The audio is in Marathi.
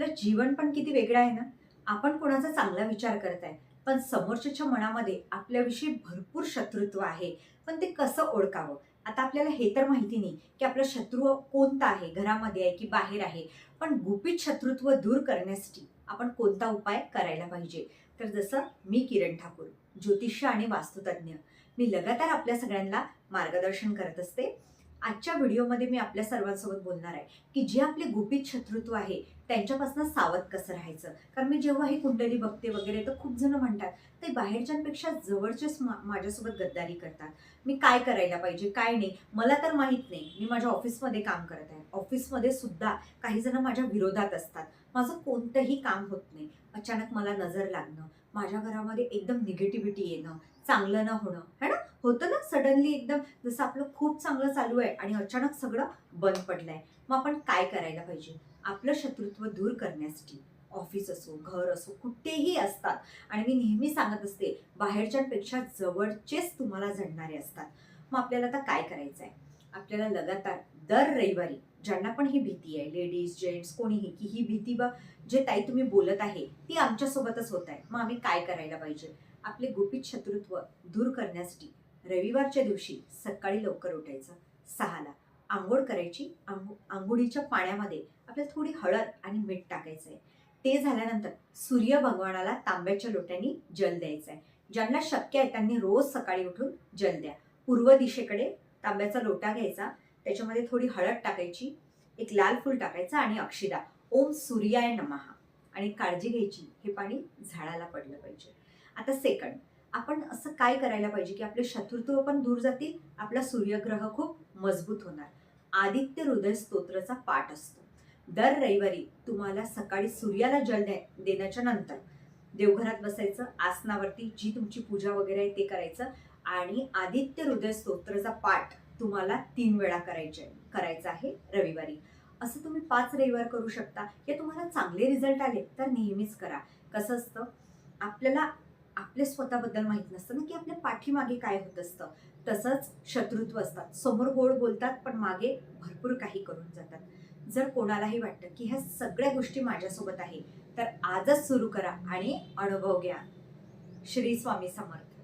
आपलं जीवन पण किती वेगळं आहे ना? आपण कोणाचा चांगला विचार करताय पण समोरच्याच्या मनामध्ये आपल्याविषयी भरपूर शत्रुत्व आहे. पण ते कसं ओळखावं? आता आपल्याला हे तर माहिती नाही की आपला शत्रू कोणता आहे घरामध्ये आहे की बाहेर आहे. पण गुपित शत्रुत्व दूर करण्यासाठी आपण कोणता उपाय करायला पाहिजे? तर जसं मी किरण ठाकूर ज्योतिष आणि वास्तुतज्ञ. मी लगातार आपल्या सगळ्यांना मार्गदर्शन करत असते. आजच्या व्हिडिओमध्ये मी आपल्या सर्वांसोबत बोलणार आहे की जे आपले गुपित शत्रुत्व आहे त्यांच्यापासून सावध कसं राहायचं? कारण मी जेव्हा हे कुंडली बघते वगैरे तर खूप जण म्हणतात ते बाहेरच्यांपेक्षा जवळचेच मा माझ्यासोबत गद्दारी करतात. मी काय करायला पाहिजे? काय नाही? मला तर माहीत नाही. मी माझ्या ऑफिसमध्ये काम करत आहे. ऑफिसमध्ये सुद्धा काही जण माझ्या विरोधात असतात. माझं कोणतंही काम होत नाही. अचानक मला नजर लागणं माझ्या घरामध्ये एकदम निगेटिव्हिटी येणं चांगलं न होणं है ना? होतं ना सडनली एकदम जसं आपलं खूप चांगलं चालू आहे आणि अचानक सगळं बंद पडलं आहे मग आपण काय करायला पाहिजे? आपलं शत्रुत्व दूर करण्यासाठी ऑफिस असो घर असो कुठेही असतात. आणि मी नेहमी सांगत असते बाहेरच्यांपेक्षा जवळचेच तुम्हाला झडणारे असतात. मग आपल्याला आता काय करायचं आहे आपल्याला लगातार दर रविवारी ज्यांना पण ही भीती आहे लेडीज जेंट्स कोणीही की ही भीती बा जे ताई तुम्ही बोलत आहे ती आमच्यासोबतच होत आहे. मग आम्ही काय करायला पाहिजे? आपले गुपित शत्रुत्व दूर करण्यासाठी रविवारच्या दिवशी सकाळी लवकर उठायचं. सहाला आंघोळ करायची. आंघो आंघोळीच्या पाण्यामध्ये आपल्याला थोडी हळद आणि मीठ टाकायचं आहे ते झाल्यानंतर सूर्य भगवानाला तांब्याच्या लोट्यांनी जल द्यायचं आहे ज्यांना शक्य आहे त्यांनी रोज सकाळी उठून जल द्या. पूर्व दिशेकडे तांब्याचा लोटा घ्यायचा. त्याच्यामध्ये थोडी हळद टाकायची. एक लाल फूल टाकायचं आणि अक्षिदा. ओम सूर्याय नमहा आणि काळजी घ्यायची. हे पाणी झाडाला पडलं पाहिजे. आता सेकंड. आपण असं काय करायला पाहिजे की आपले शत्रुत्व पण दूर जातील आपला सूर्यग्रह खूप मजबूत होणार. आदित्य हृदय स्तोत्राचा पाठ असतो. दर रविवारी तुम्हाला सकाळी सूर्याला जल देण्याच्या नंतर देवघरात बसायचं आसनावरती जी तुमची पूजा वगैरे आहे ते करायचं आणि आदित्य हृदय स्तोत्राचा पाठ तुम्हाला तीन वेळा करायचे करायचा आहे रविवारी. असं तुम्ही पाच रविवार करू शकता. या तुम्हाला चांगले रिझल्ट आले तर नेहमीच करा. कसं असतं? आपल्याला आपल्या स्वतःबद्दल माहीत नसतं ना की आपल्या पाठीमागे काय होत असतं. तसंच शत्रुत्व असतात. समोर गोड बोलतात पण मागे भरपूर काही करून जातात. जर कोणालाही वाटतं की ह्या सगळ्या गोष्टी माझ्यासोबत आहे तर आजच सुरू करा आणि अनुभव घ्या. श्री स्वामी समर्थ.